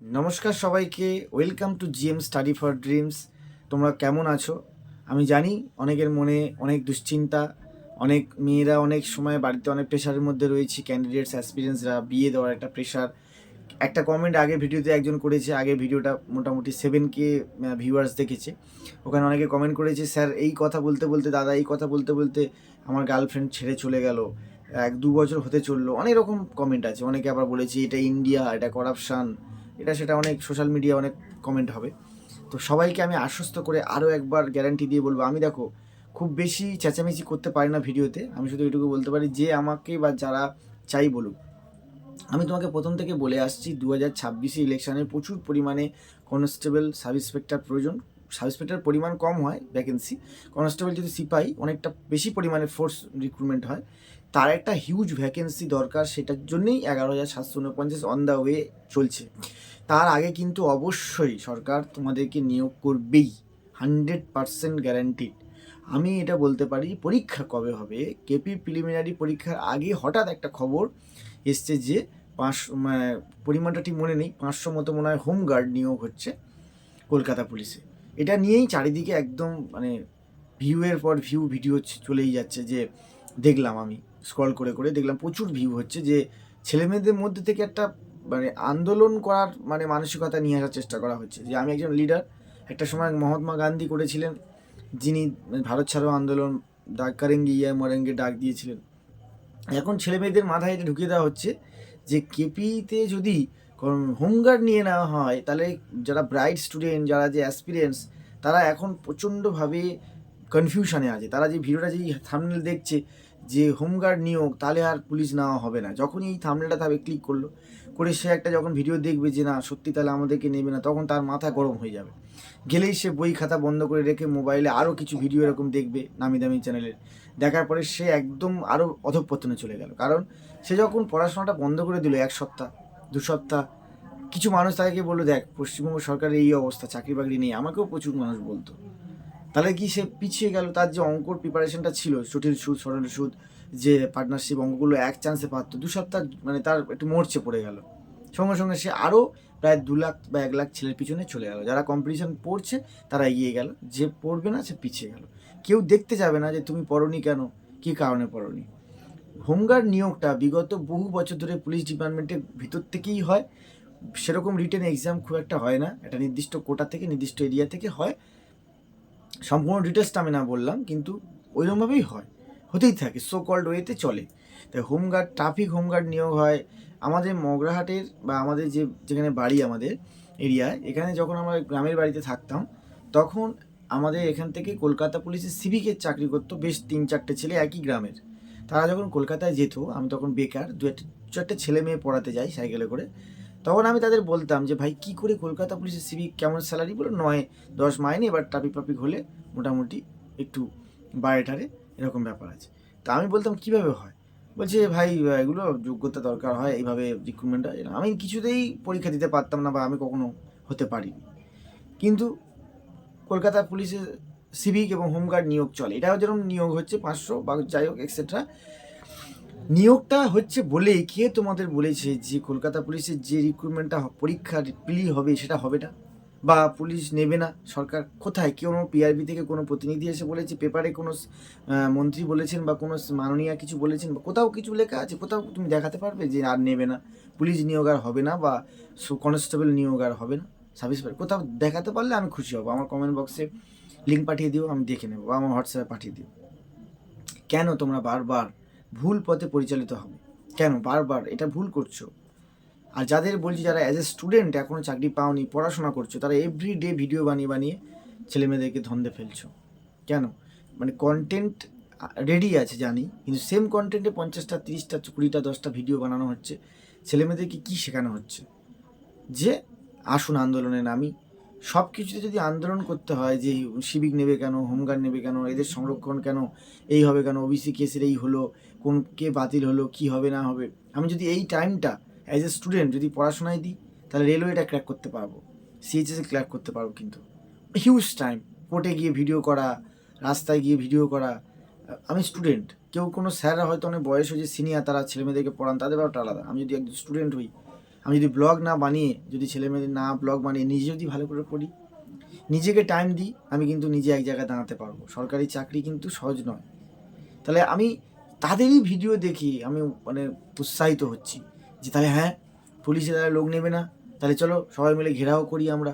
নমস্কার সবাইকে, welcome to GM study for dreams. তোমরা কেমন আছো? আমি জানি অনেকের মনে অনেক দুশ্চিন্তা, অনেক মেয়েরা অনেক সময় বাড়িতে অনেক প্রেশারের মধ্যে রয়েছে ক্যান্ডিডেটস অ্যাসপিরিয়েন্সরা বিয়ে দেওয়ার একটা প্রেশার একটা কমেন্ট আগে ভিডিওতে একজন করেছে, আগে ভিডিওটা মোটামুটি সেভেন কে ভিউয়ার্স দেখেছে। ওখানে অনেকে কমেন্ট করেছে, স্যার, এই কথা বলতে বলতে দাদা, এই কথা বলতে বলতে আমার গার্লফ্রেন্ড ছেড়ে চলে গেল। এক দু বছর হতে চলল। অনেক রকম কমেন্ট আছে। অনেকে আবার বলেছে, এটা ইন্ডিয়া এটা করাপশান এটা সেটা অনেক সোশ্যাল মিডিয়া অনেক কমেন্ট হবে। তো সবাইকে আমি আশ্বস্ত করে আরও একবার গ্যারান্টি দিয়ে বলব, আমি দেখো খুব বেশি চেঁচামেচি করতে পারি না ভিডিওতে, আমি শুধু এটুকু বলতে পারি যে আমাকে বা যারা চাই বলুক, আমি তোমাকে প্রথম থেকে বলে আসছি দু হাজার ছাব্বিশে ইলেকশানে প্রচুর পরিমাণে কনস্টেবল সাব ইন্সপেক্টর প্রয়োজন। সাব ইন্সপেক্টর পরিমাণ কম হয় ভ্যাকেন্সি কনস্টেবল যদি সিপাহি অনেকটা বেশি পরিমাণে ফোর্স রিক্রুটমেন্ট হয়। তার একটা হিউজ ভ্যাকেন্সি দরকার, সেটার জন্যই এগারো হাজার সাতশো উনপঞ্চাশ অন দ্য ওয়ে চলছে। তার আগে কিন্তু অবশ্যই সরকার তোমাদেরকে নিয়োগ করবেই হান্ড্রেড পারসেন্ট গ্যারান্টিড আমি এটা বলতে পারি, পরীক্ষা কবে হবে? কেপি প্রিলিমিনারি পরীক্ষার আগে হঠাৎ একটা খবর এসছে যে পাঁচশো মানে পরিমাণটা ঠিক মনে নেই, পাঁচশো মতো মনে হয় হোমগার্ড নিয়োগ হচ্ছে কলকাতা পুলিশে। এটা নিয়েই চারিদিকে একদম মানে ভিউয়ের পর ভিউ ভিডিও চলেই যাচ্ছে যে দেখলাম আমি। স্ক্রল করে করে দেখলাম প্রচুর ভিউ হচ্ছে যে ছেলেমেয়েদের মধ্যে থেকে একটা মানে আন্দোলন করার মানে মানসিকতা নিয়ে আসার চেষ্টা করা হচ্ছে। যে আমি একজন লিডার একটা সময় মহাত্মা গান্ধী করেছিলেন, যিনি ভারত ছাড়ো আন্দোলন ডাক কারেঙ্গি ইয়া মরেঙ্গে ডাক দিয়েছিলেন। এখন ছেলেমেয়েদের মাথায় এটা ঢুকিয়ে দেওয়া হচ্ছে যে কেপিতে যদি হোমগার্ড নিয়ে নেওয়া হয়, তাহলে যারা ব্রাইট স্টুডেন্ট যারা যে অ্যাসপিরিয়েন্স তারা এখন প্রচণ্ডভাবে কনফিউশনে আছে। তারা যে ভিডিওটা যেই থামনেল দেখছে যে হোমগার্ড নিয়োগ, তাহলে আর পুলিশ নেওয়া হবে না। যখনই এই থামনেলটা তাহলে ক্লিক করল। করে সে একটা যখন ভিডিও দেখবে যে, না, সত্যি তাহলে আমাদেরকে নেবে না, তখন তার মাথা গরম হয়ে যাবে। গেলেই সে বই খাতা বন্ধ করে রেখে মোবাইলে আরও কিছু ভিডিও এরকম দেখবে, নামি দামি চ্যানেলের দেখার পরে সে একদম আরও অধঃপতনে চলে গেল। কারণ সে যখন পড়াশোনাটা বন্ধ করে দিল, এক সপ্তাহ, দু সপ্তাহ, কিছু মানুষ তাকে বলল, দেখ, পশ্চিমবঙ্গ সরকারের এই অবস্থা চাকরি বাকরি নেই। আমাকেও প্রচুর মানুষ বলতো। তাহলে কি সে পিছিয়ে গেল? তার যে অঙ্কর প্রিপারেশনটা ছিল, জটিল সুদ, সরল সুদ, যে পার্টনারশিপ অঙ্কগুলো এক চান্সে পারতো দু সপ্তাহ মানে তার একটু মরচে পড়ে গেল। সঙ্গে সঙ্গে সে আরও প্রায় দু লাখ বা এক লাখ ছেলের পিছনে চলে গেল। যারা কম্পিটিশন পড়ছে, তারা এগিয়ে গেল। যে পড়বে না, সে পিছিয়ে গেল। কেউ দেখতে যাবে না যে তুমি পড়নি কেন? কী কারণে পড়নি? হোমগার্ড নিয়োগটা বিগত বহু বছর ধরে পুলিশ ডিপার্টমেন্টের ভিতর থেকেই হয়। সেরকম রিটেন এক্সাম খুব একটা হয় না। একটা নির্দিষ্ট কোটা থেকে, নির্দিষ্ট এরিয়া থেকে হয়। সম্পূর্ণ ডিটেলসটা আমি না বললাম, কিন্তু ওইরকমভাবেই হয়। হতেই থাকে সো কল্ড ওয়েতে চলে। তাই হোমগার্ড ট্রাফিক হোমগার্ড নিয়োগ হয় আমাদের মগরাহাটের বা আমাদের যে, যেখানে বাড়ি আমাদের এরিয়ায় এখানে যখন আমরা গ্রামের বাড়িতে থাকতাম, তখন আমাদের এখান থেকে কলকাতা পুলিশের সিভিকের চাকরি করতো বেশ তিন চারটে ছেলে একই গ্রামের। তারা যখন কলকাতায় যেত, আমি তখন বেকার দু একটা ছেলে মেয়ে পড়াতে যাই সাইকেলে করে তখন আমি তাদের বলতাম যে, ভাই, কী করে কলকাতা পুলিশের সিভিক কেমন স্যালারি বলো? নয়, দশ মাইনে, এবার ট্রাফিক ফাফিক হলে মোটামুটি একটু বাইরেটারে এরকম ব্যাপার আছে। তা আমি বলতাম, কীভাবে হয়? বলছে, ভাই, এগুলো যোগ্যতা দরকার হয়, এইভাবে রিক্রুটমেন্ট হয় আমি কিছুতেই পরীক্ষা দিতে পারতাম না বা আমি কখনো হতে পারিনি। কিন্তু কলকাতা পুলিশের সিভিক এবং হোমগার্ড নিয়োগ চলে। এটাও যেরকম নিয়োগ হচ্ছে, পাঁচশো বা যাই হোক এক্সেট্রা নিয়োগটা হচ্ছে বলে কে তোমাদের বলেছে যে কলকাতা পুলিশের যে রিক্রুটমেন্টটা পরীক্ষার প্লি হবে সেটা হবে না? বা পুলিশ নেবে না? সরকার কোথায়? কোনো পিআরবি থেকে কোনো প্রতিনিধি এসে বলেছে? পেপারে কোনো মন্ত্রী বলেছেন বা কোনো মাননীয় কিছু বলেছেন? বা কোথাও কিছু লেখা আছে? কোথাও তুমি দেখাতে পারবে যে আর নেবে না? পুলিশ নিয়োগ আর হবে না বা কনস্টেবল নিয়োগ আর হবে না? সার্ভিস কোথাও দেখাতে পারলে আমি খুশি হব। আমার কমেন্ট বক্সে লিঙ্ক পাঠিয়ে দিও, আমি দেখে নেব বা আমার হোয়াটসঅ্যাপে পাঠিয়ে দিও। কেন তোমরা বারবার ভুল পথে পরিচালিত হবে। কেন? বারবার এটা ভুল করছ। আর যাদের বলছি যারা অ্যাজ এ স্টুডেন্ট এখনও চাকরি পাওনি, পড়াশোনা করছ, তারা এভরি ডে ভিডিও বানিয়ে বানিয়ে ছেলেমেয়েদেরকে ধন্দে ফেলছো। কেন? মানে কন্টেন্ট রেডি আছে জানি, কিন্তু সেম কন্টেন্টে পঞ্চাশটা, তিরিশটা, কুড়িটা, দশটা ভিডিও বানানো হচ্ছে, ছেলেমেয়েদেরকে কী শেখানো হচ্ছে? যে আসুন আন্দোলনে নামি। সব কিছুতে যদি আন্দোলন করতে হয়, যে সিভিক নেবে কেন, হোমগার্ড নেবে কেন, এদের সংরক্ষণ কেন, এই হবে কেন ওবিসি কেসের এই হলো কোন কে বাতিল হলো, কি হবে, না হবে। আমি যদি এই টাইমটা অ্যাজ এ স্টুডেন্ট যদি পড়াশোনায় দিই, তাহলে রেলওয়েটা ক্র্যাক করতে পারব সিএইচএসে ক্র্যাক করতে পারব কিন্তু। হিউজ টাইম কোর্টে গিয়ে ভিডিও করা, রাস্তায় গিয়ে ভিডিও করা। আমি স্টুডেন্ট কেউ কোনো স্যাররা হয়তো অনেক বয়স হয়েছে সিনিয়র তারা ছেলেমেয়েদেরকে পড়ান, তাদের ব্যাপারটা আলাদা। আমি যদি একজন স্টুডেন্ট হই, আমি যদি ব্লগ না বানিয়ে, যদি ছেলে মেয়েদের না ব্লগ বানিয়ে, নিজে যদি ভালো করে পড়ি, নিজেকে টাইম দিই, আমি কিন্তু নিজে এক জায়গায় দাঁড়াতে পারব। সরকারি চাকরি কিন্তু সহজ নয়। তাহলে আমি তাদেরই ভিডিও দেখি আমি মানে উৎসাহিত হচ্ছি যে তাহলে হ্যাঁ পুলিশে তাহলে লোক নেবে না, তাহলে চলো সবাই মিলে ঘেরাও করি আমরা।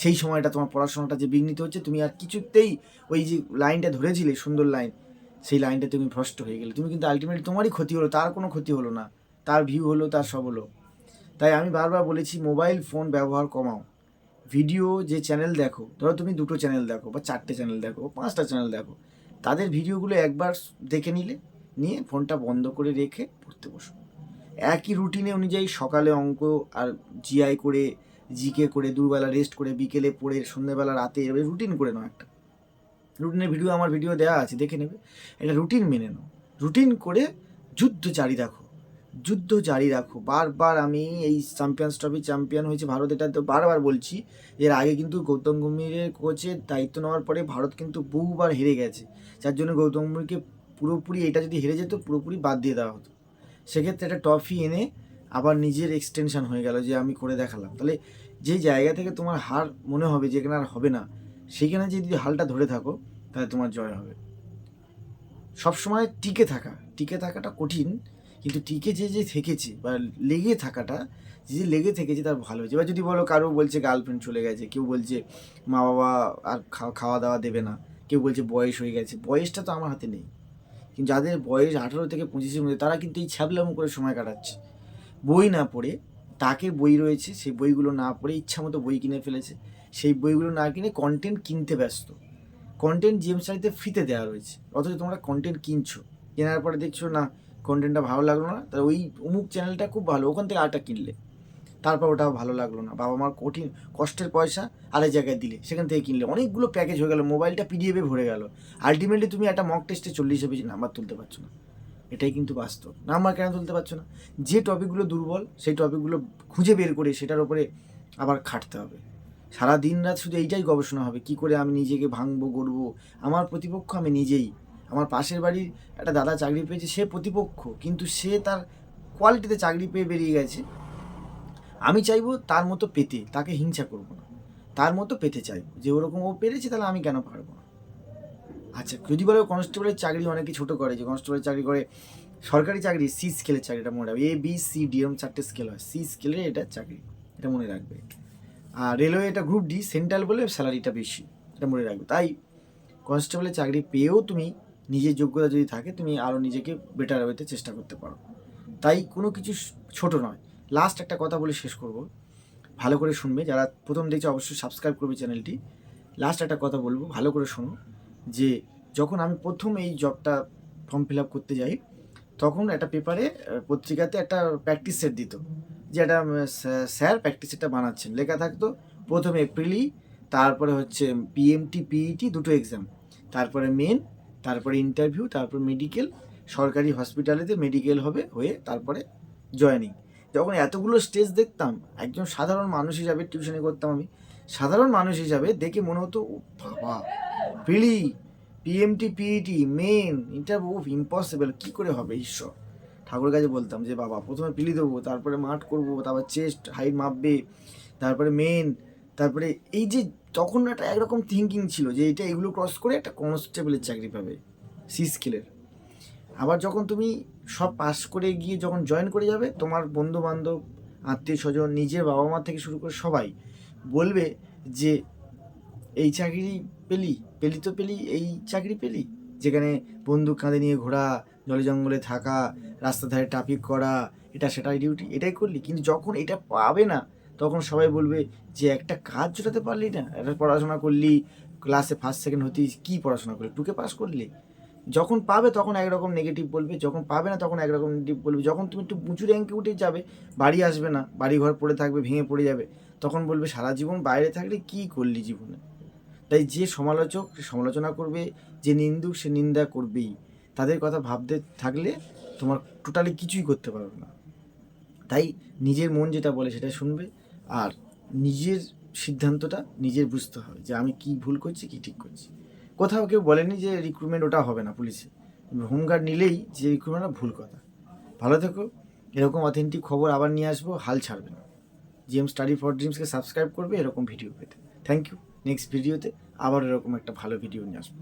সেই সময়টা তোমার পড়াশোনাটা যে বিঘ্নিত হচ্ছে, তুমি আর কিছুতেই ওই যে লাইনটা ধরেছিলে, সুন্দর লাইন, সেই লাইনটা তুমি ভ্রষ্ট হয়ে গেলে। তুমি কিন্তু আলটিমেটলি তোমারই ক্ষতি হলো, তার কোনো ক্ষতি হলো না। তার ভিউ হলো, তার সব হলো। তাই আমি বারবার বলেছি মোবাইল ফোন ব্যবহার কমাও। ভিডিও যে চ্যানেল দেখো, ধরো তুমি দুটো চ্যানেল দেখো বা চারটে চ্যানেল দেখো পাঁচটা চ্যানেল দেখো, তাদের ভিডিওগুলো একবার দেখে নিলে নিয়ে ফোনটা বন্ধ করে রেখে পড়তে বসো। একই রুটিনে অনুযায়ী সকালে অঙ্ক আর জিআই করে জিকে করে, দুবেলা রেস্ট করে, বিকেলে পড়ে, সন্ধ্যেবেলা, রাতে এভাবে রুটিন করে নাও একটা। রুটিনের ভিডিও আমার ভিডিও দেওয়া আছে, দেখে নেবে। এটা রুটিন মেনে নাও। রুটিন করে যুদ্ধ জারি রাখো। যুদ্ধ জারি রাখো। বারবার আমি এই চ্যাম্পিয়ন্স ট্রফি চ্যাম্পিয়ন হয়েছে ভারত, এটা তো বারবার বলছি। এর আগে কিন্তু গৌতম গম্ভীরের কোচের দায়িত্ব নেওয়ার পরে ভারত কিন্তু বহুবার হেরে গেছে। যার জন্য গৌতম গম্ভীরকে পুরোপুরি এটা যদি হেরে যেত, পুরোপুরি বাদ দিয়ে দেওয়া হতো। সেক্ষেত্রে একটা ট্রফি এনে আবার নিজের এক্সটেনশন হয়ে গেল যে আমি করে দেখালাম। তাহলে যে জায়গা থেকে তোমার হার মনে হবে যেখানে আর হবে না সেখানে যদি হালটা ধরে থাকো, তাহলে তোমার জয় হবে। সবসময় টিকে থাকা, টিকে থাকাটা কঠিন, কিন্তু টিকে যে যে থেকেছে বা লেগে থাকাটা, যে যে লেগে থেকেছে তার ভালো হয়েছে। এবার যদি বলো কারও বলছে গার্লফ্রেন্ড চলে গেছে, কেউ বলছে মা বাবা আর খাওয়া দাওয়া দেবে না, কেউ বলছে বয়স হয়ে গেছে, বয়সটা তো আমার হাতে নেই। কিন্তু যাদের বয়স আঠারো থেকে পঁচিশের মধ্যে, তারা কিন্তু এই ছ্যাবলাম করে সময় কাটাচ্ছে। বই না পড়ে, তাকে বই রয়েছে, সেই বইগুলো না পড়ে ইচ্ছা মতো বই কিনে ফেলেছে। সেই বইগুলো না কিনে কন্টেন্ট কিনতে ব্যস্ত। কন্টেন্ট জিএম স্টাডিতে ফ্রিতে দেওয়া রয়েছে। অথচ তোমরা কন্টেন্ট কিনছো। কেনার পরে দেখছ, না কন্টেন্টটা ভালো লাগল না। তাহলে ওই অমুক চ্যানেলটা খুব ভালো, ওখান থেকে আরটা কিনলে। তারপর ওটাও ভালো লাগল না। বাবা মার কঠিন কষ্টের পয়সা আরেক জায়গায় দিলে, সেখান থেকে কিনলে। অনেকগুলো প্যাকেজ হয়ে গেল মোবাইলটা পিডিএফে ভরে গেল। আলটিমেটলি তুমি একটা মক টেস্টে চল্লিশ পেজি নাম্বার তুলতে পারছ না। এটাই কিন্তু বাস্তব। নাম্বার কেন তুলতে পারছ না? যে টপিকগুলো দুর্বল, সেই টপিকগুলো খুঁজে বের করে সেটার উপরে আবার খাটতে হবে। সারা দিন রাত শুধু এইটাই গবেষণা হবে, কি করে আমি নিজেকে ভাঙবো, গড়বো? আমার প্রতিপক্ষ আমি নিজেই। আমার পাশের বাড়ির একটা দাদা চাকরি পেয়েছে, সে প্রতিপক্ষ। কিন্তু সে তার কোয়ালিটিতে চাকরি পেয়ে বেরিয়ে গেছে। আমি চাইব তার মতো পেতে, তাকে হিংসা করব না। তার মতো পেতে চাইব, যে ওরকম ও পেরেছে তাহলে আমি কেন পারব না? আচ্ছা যদি বলো কনস্টেবলের চাকরি অনেকে ছোটো করে, যে কনস্টেবলের চাকরি করে সরকারি চাকরি সি স্কেলের চাকরিটা মনে রাখবে। এ বি সি ডি এরকম চারটে স্কেল হয়। সি স্কেলের এটা চাকরি, এটা মনে রাখবে। আর রেলওয়ে এটা গ্রুপ ডি সেন্ট্রাল বলে স্যালারিটা বেশি, এটা মনে রাখবে। তাই কনস্টেবলের চাকরি পেয়েও তুমি নিজের যোগ্যতা যদি থাকে, তুমি আরও নিজেকে বেটার ওয়েতে চেষ্টা করতে পারো। তাই কোনো কিছু ছোট নয়। লাস্ট একটা কথা বলে শেষ করব। ভালো করে শুনবে। যারা প্রথম দেখছে, অবশ্যই সাবস্ক্রাইব করবে চ্যানেলটি লাস্ট একটা কথা বলব, ভালো করে শোনো যে, যখন আমি প্রথম এই জবটা ফর্ম ফিল আপ করতে যাই, তখন একটা পেপারে পত্রিকাতে একটা প্র্যাকটিস সেট দিত। যে একটা স্যার- প্র্যাকটিস সেটটা বানাচ্ছেন। লেখা থাকতো, প্রথমে এপ্রিলই তারপরে হচ্ছে পিএমটি পিইটি দুটো এক্সাম তারপরে মেন তারপরে ইন্টারভিউ তারপর মেডিকেল সরকারি হসপিটালেতে মেডিকেল হবে, হয়ে তারপরে জয়েনিং যখন এতগুলো স্টেজ দেখতাম, একজন সাধারণ মানুষ হিসাবে টিউশনি করতাম আমি, সাধারণ মানুষ হিসাবে দেখে মনে হতো বাবা prelim PMT PET main interview impossible কী করে হবে? ঈশ্বর। ঠাকুরের কাছে বলতাম যে, বাবা, প্রথমে পিলি দেবো, তারপরে মাঠ করব, তারপর চেস্ট হাইট মাপবে, তারপরে মেন তারপরে এই যে তখন একটা একরকম থিঙ্কিং ছিল যে, এটা এগুলো ক্রস করে একটা কনস্টেবলের চাকরি পাবে সি স্কিলের আবার যখন তুমি সব পাস করে গিয়ে যখন জয়েন করে যাবে, তোমার বন্ধু বান্ধব আত্মীয় স্বজন, নিজের বাবা মা থেকে শুরু করে সবাই বলবে যে, এই চাকরি পেলি? পেলি তো পেলি, এই চাকরি পেলি? যেখানে বন্দুক কাঁধে নিয়ে ঘোরা, জলে জঙ্গলে থাকা, রাস্তার ধারে ট্রাফিক করা, এটা সেটাই ডিউটি এটাই করলি। কিন্তু যখন এটা পাবে না, তখন সবাই বলবে যে, একটা কাজ জোটাতে পারলি না? একটা পড়াশোনা করলি ক্লাসে ফার্স্ট সেকেন্ড হতে কী পড়াশোনা করলি? টুকে পাস করলি? যখন পাবে তখন একরকম নেগেটিভ বলবে, যখন পাবে না তখন একরকম নেগেটিভ বলবে। যখন তুমি একটু উঁচু র্যাঙ্কে উঠে যাবে, বাড়ি আসবে না বাড়ি ঘর পড়ে থাকবে, ভেঙে পড়ে যাবে, তখন বলবে সারা জীবন বাইরে থাকলে কী করলি জীবনে? তাই যে সমালোচক সে সমালোচনা করবে, যে নিন্দুক সে নিন্দা করবেই। তাদের কথা ভাবতে থাকলে তোমার টোটালি কিছুই করতে পারবে না। তাই নিজের মন যেটা বলে সেটা শুনবে, আর নিজের সিদ্ধান্তটা নিজের বুঝতে হবে যে আমি কি ভুল করছি, কি ঠিক করছি। কোথাও কেউ বলেনি যে রিক্রুটমেন্ট ওটা হবে না পুলিশে হোমগার্ড নিলেই যে রিক্রুটমেন্টটা ভুল কথা। ভালো থেকো। এরকম অথেন্টিক খবর আবার নিয়ে আসব, হাল ছাড়বে না। জিএম স্টাডি ফর ড্রিমসকে সাবস্ক্রাইব করবে, এরকম ভিডিও পেতে। থ্যাংক ইউ নেক্সট ভিডিওতে আবার এরকম একটা ভালো ভিডিও নিয়ে আসব।